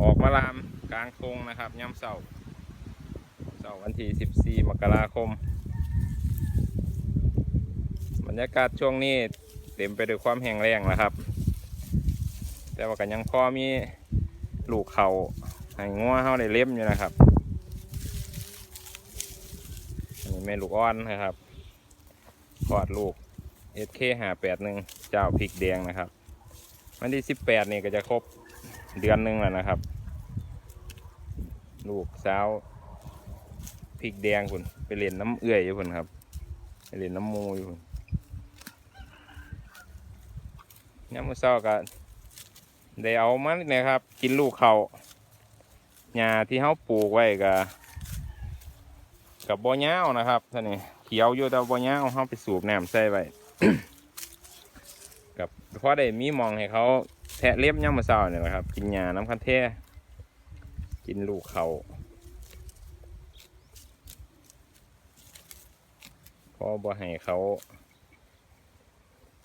ออกมาลามกลางทงนะครับย่ำเสาเสาวันที่ 14 มกราคม บรรยากาศช่วงนี้เต็มไปด้วยความแห้งแล้งนะครับ แต่ว่ากันยังพอมีลูกเขาให้งัวเขาได้เล่มอยู่นะครับอันนี้แม่ลูกอ่อนนะครับคลอดลูก SK หาแปดหนึ่งเจ้าพริกแดงนะครับ วันที่ 18 นี่ก็จะครบ เดือนหนึ่งแล้วนะครับ ลูกสาวพริกแดงคุณไปเรียนน้ำเอื่อยอยู่คุณครับไปเรียนน้ำมูอยู่พุ่นน้ำมือเศร้าก็ได้เอามันนะครับ กินลูกเขาหญ้าที่เขาปลูกไว้กับกับบ่อเงานะครับท่านนี่เขียวอยู่แต่บ่อเงาเขาไปสูบน้ำใส่ไว้กับเพราะได้มีมองให้เขา แทะเล็บย่ำมาเศร้าเนี่ยแหละครับ กินยาน้ำคันเทกินลูกเขาพอบ่ให้เขา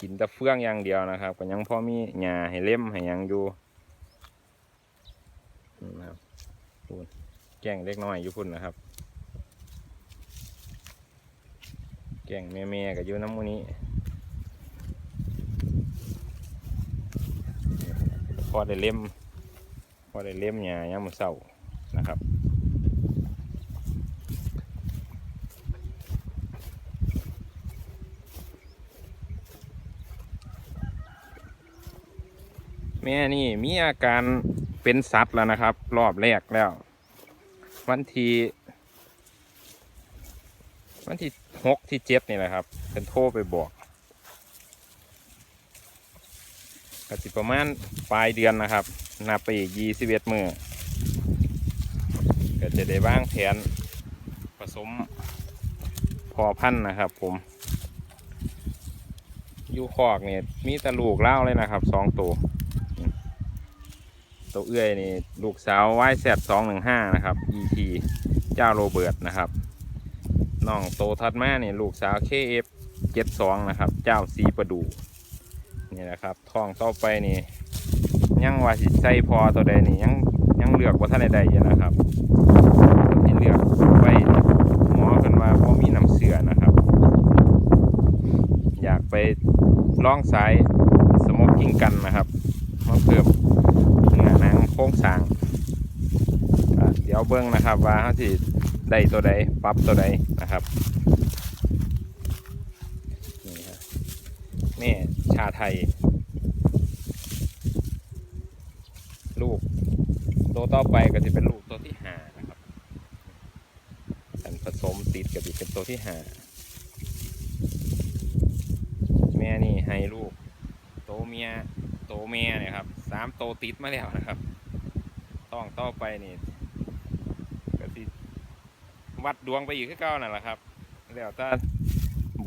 กินแต่เฟื่องอย่างเดียวนะครับก็ยังพอมีหญ้าให้เล็มให้ยังอยู่นะครับแกล้งเล็กน้อยอยู่พุ่นนะครับ แกล้งแม่ๆกับอยู่น้ำมูนี้ พอได้เล่ม พอได้เล่มหญ้ายามมื้อเช้านะครับแม่นี่มีอาการเป็นสัตว์แล้วนะครับ รอบแรกแล้ว วันที่วันที่หกที่เจ็ดนี่แหละครับเป็นโทรไปบอก ก็สิประมาณปลายเดือนนะครับนับไปอีกยี่สิบเอ็ดมือก็จะได้วางแผนผสมพอพันธุ์นะครับ ผมอยู่คอกเนี่ยมีแตะลูกเล่าเลยนะครับสองตัวตัวเอื้อยนี่ลูกสาวไวแซดสองหนึ่งห้านะครับ ET เจ้าโรเบิร์ตนะครับน้องโตทัดแมาเนี่ยลูกสาว KF เจ็ดสองนะครับ เจ้าสีประดู นี่นะครับทองต่อไปนี่ยังว่าสิใส่พอตัวใดนี่ยังยังเลือกว่าท่านใดๆอยู่นะครับที่เลือกไว้หมอกันว่าเพราะมีน้ำเสือนะครับ อยากไปล่องสายสมกกิ้งกันนะครับมาเพิ่มเนื้อหนังโค้งสางเดี๋ยวเบิ้งนะครับว่าเขาสิได้ตัวใดปรับตัวใดนะครับนี่ครับแม่ ชาไทย ลูกตัวต่อไปก็จะเป็นลูกตัวที่หานะครับอันผสมติดก็จะเป็นตัวที่หาแม่นี่ให้ลูกโตเมียโตเมียเนี่ยครับสามโตติดมาแล้วนะครับ ต้องต่อไปนี่ก็สิวัดดวงไปอีกคือเก้านั่นแหละครับแล้วถ้า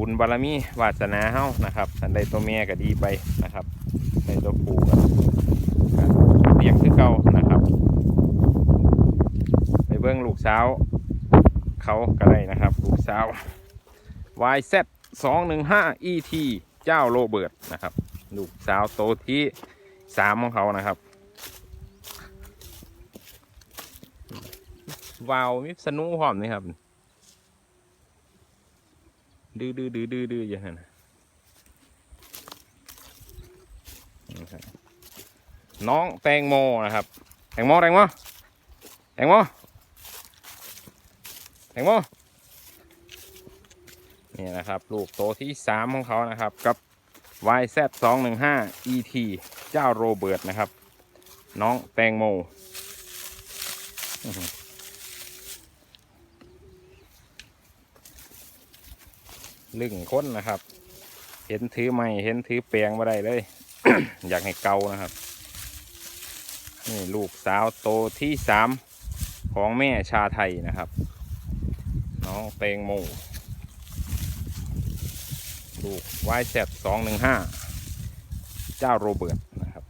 บุญบารมีวาสนาเฮานะครับอันใดตัวเมียก็ดีไปนะครับในตัวผู้ก็เลี้ยงคือเก่านะครับไปเบิ้องลูกสาวเขาก็ได้นะครับลูกสาว YZ 2 1 5 ET เจ้าโรเบิร์ตนะครับ ลูกสาวโตที่สามของเขานะครับวาวมิสนูพร้อมนี่ครับ ดื้อดื้อดื้อดื้อดื้ออย่างนั้นน่ะน้องแตงโมนะครับ แตงโมแตงโมแตงโมแตงโมนี่นะครับ ลูกโตที่สามของเขานะครับ กับ YZ 2 1 5 ET เจ้าโรเบิร์ตนะครับ น้องแตงโมอื้อหือ ลึงค้นนะครับ เห็นถือไม่เห็นถือแปลงมาได้เลย อยากให้เกานะครับ นี่ลูกสาวโตที่สามของแม่ชาไทยนะครับ น้องเตงโมลูกวายแซดสองหนึ่งห้าเจ้าโรเบิร์ตนะครับ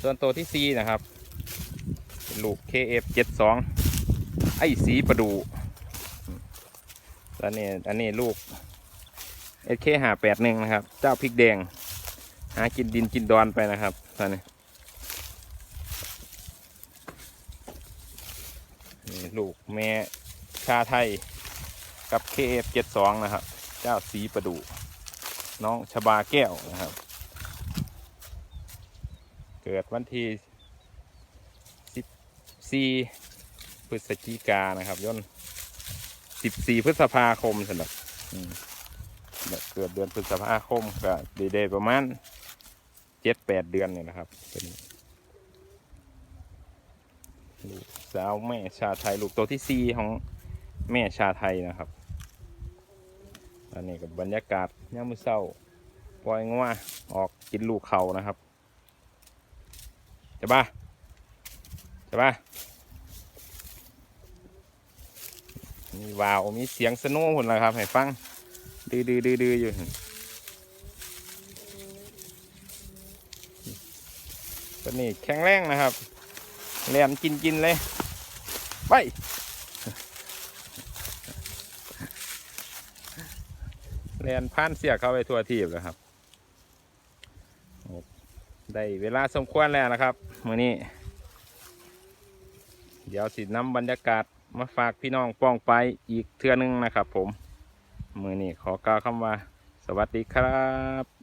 ส่วนตัวที่ซีนะครับ เป็นลูก KF72 ไอ้สีประดู แล้วนี่อันนี้ลูก SK581 นะครับ เจ้าพริกแดง หากินดินกินดอนไปนะครับตอนนี้นี่ลูกแม่ชาไทยกับ KF72 นะครับ เจ้าสีประดูน้องชบาแก้วนะครับ เกิดวันที่14พฤศจิกานะครับย่น 14พฤษภาคมสำหรับอืมแบบเกิดเดือนพฤษภาคมก็ดีเดประมาณ7-8เดือนเนี่ยนะครับเป็นลูกสาวแม่ชาไทยลูกตัวที่4ของแม่ชาไทยนะครับอันนี้กับบรรยากาศย่ามมือเศร้าปล่อยงัวออกกินลูกเขานะครับจะบ้าจะบ้า มีวาวมีเสียงสน่หุ่นละครับ ให้ฟังดื้อดื้อดื้อดื้ออยู่นตัวนี้แข็งแรงนะครับเรียนกินกินเลยไปเรียนผ่านเสียเข้าไปทั่วทีบแล้วครับ ได้เวลาสมควรแล้วนะครับ มื้อนี้ เดี๋ยวสินำบรรยากาศ มาฝากพี่น้องป้องไปอีกเทื่อนึงนะครับผม มือนี้ขอกล่าวคำว่า สวัสดีครับ